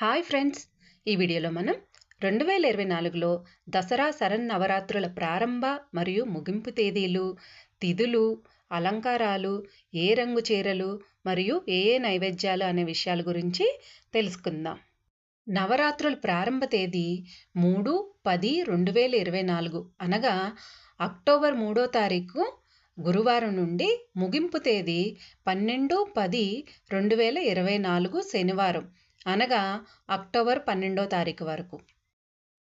Hi friends. ఈ వీడియోలో మనం రెండు వేల ఇరవై నాలుగులో దసరా శరన్నవరాత్రుల ప్రారంభ మరియు ముగింపు తేదీలు తిథులు అలంకారాలు ఏ రంగు చీరలు మరియు ఏ ఏ నైవేద్యాలు అనే విషయాల గురించి తెలుసుకుందాం. నవరాత్రుల ప్రారంభ తేదీ మూడు పది రెండు వేల ఇరవై నాలుగు అనగా అక్టోబర్ మూడో తారీఖు గురువారం నుండి ముగింపు తేదీ పన్నెండు పది రెండు వేల ఇరవై నాలుగు శనివారం. అనగా అక్టోబర్ పన్నెండో తారీఖు వరకు.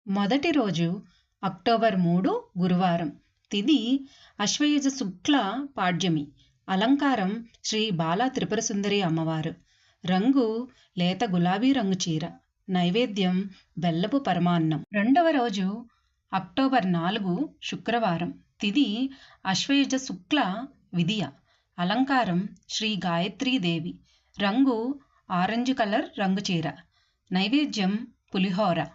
మొదటి రోజు అక్టోబర్ మూడు గురువారం. తిది అశ్వయుజ శుక్ల పాడ్యమి. అలంకారం శ్రీ బాలా త్రిపుర సుందరి అమ్మవారు. రంగు లేత గులాబీ రంగు చీర. నైవేద్యం బెల్లపు పరమాన్నం. రెండవ రోజు అక్టోబర్ నాలుగు శుక్రవారం. తిది అశ్వయుజ శుక్ల విధియ. అలంకారం శ్రీ గాయత్రీదేవి రంగు ఆరెంజ్ కలర్ రంగు చీర. నైవేద్యం పులిహోర.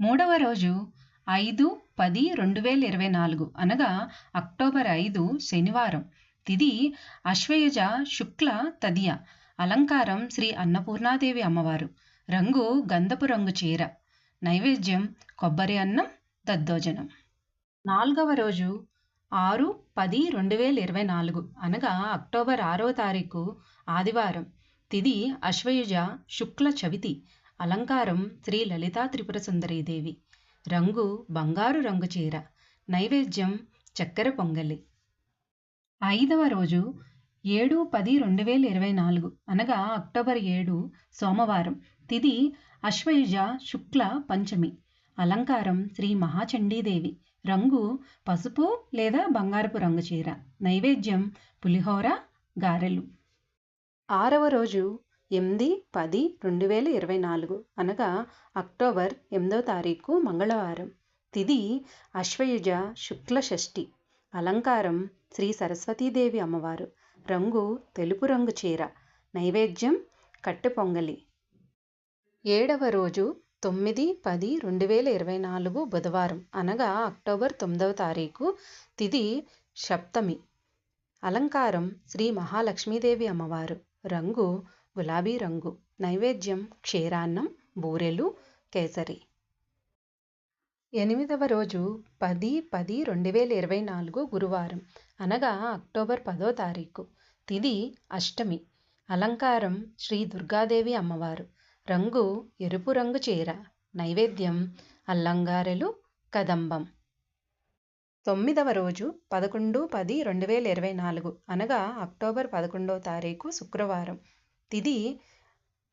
మూడవ రోజు ఐదు పది రెండు వేల ఇరవై నాలుగు అనగా అక్టోబర్ ఐదు శనివారం. తిది అశ్వయుజ శుక్ల తదియ. అలంకారం శ్రీ అన్నపూర్ణాదేవి అమ్మవారు. రంగు గంధపు రంగు చీర. నైవేద్యం కొబ్బరి అన్నం దద్దోజనం. నాలుగవ రోజు ఆరు పది రెండు వేల ఇరవై నాలుగు అనగా అక్టోబర్ ఆరవ తారీఖు ఆదివారం. తిది అశ్వయుజ శుక్ల చవితి అలంకారం శ్రీ లలితా త్రిపుర సుందరీదేవి రంగు బంగారు రంగు చీర నైవేద్యం చక్కెర పొంగలి. ఐదవ రోజు ఏడు పది రెండు వేల ఇరవై నాలుగు అనగా అక్టోబర్ ఏడు సోమవారం తిది అశ్వయుజ శుక్ల పంచమి అలంకారం శ్రీ మహాచండీదేవి రంగు పసుపు లేదా బంగారపు రంగు చీర నైవేద్యం పులిహోర గారెలు. ఆరవ రోజు ఎనిమిది పది రెండు వేల ఇరవై నాలుగు అనగా అక్టోబర్ ఎనిమిదవ తారీఖు మంగళవారం. తిది అశ్వయుజ శుక్ల షష్ఠి. అలంకారం శ్రీ సరస్వతీదేవి అమ్మవారు. రంగు తెలుపు రంగు చీర. నైవేద్యం కట్టె పొంగలి ఏడవ రోజు తొమ్మిది పది రెండు వేల ఇరవై నాలుగు బుధవారం అనగా అక్టోబర్ తొమ్మిదవ తారీఖు తిది సప్తమి. అలంకారం శ్రీ మహాలక్ష్మీదేవి అమ్మవారు. రంగు గులాబీ రంగు నైవేద్యం క్షీరాన్నం బూరెలు కేసరి. ఎనిమిదవ రోజు పది పది రెండు వేల ఇరవై నాలుగు గురువారం. అనగా అక్టోబర్ పదో తారీఖు. తిది అష్టమి. అలంకారం శ్రీ దుర్గాదేవి అమ్మవారు. రంగు ఎరుపు రంగు చీర. నైవేద్యం అల్లంగారెలు కదంబం. తొమ్మిదవ రోజు పదకొండు పది రెండు వేల ఇరవై నాలుగు అనగా అక్టోబర్ పదకొండవ తారీఖు శుక్రవారం. తిది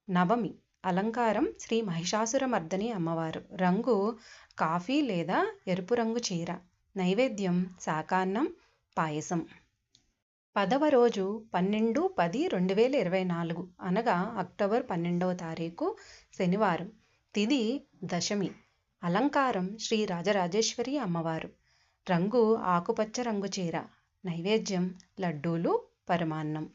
నవమి అలంకారం శ్రీ మహిషాసురమర్దని అమ్మవారు. రంగు కాఫీ లేదా ఎరుపు రంగు చీర. నైవేద్యం శాకాన్నం పాయసం. పదవ రోజు పన్నెండు పది రెండు వేల ఇరవై నాలుగు అనగా అక్టోబర్ పన్నెండవ తారీఖు శనివారం. తిది దశమి అలంకారం శ్రీ రాజరాజేశ్వరి అమ్మవారు. రంగు ఆకుపచ్చ రంగు చీర. నైవేద్యం లడ్డూలు పరమాన్నం.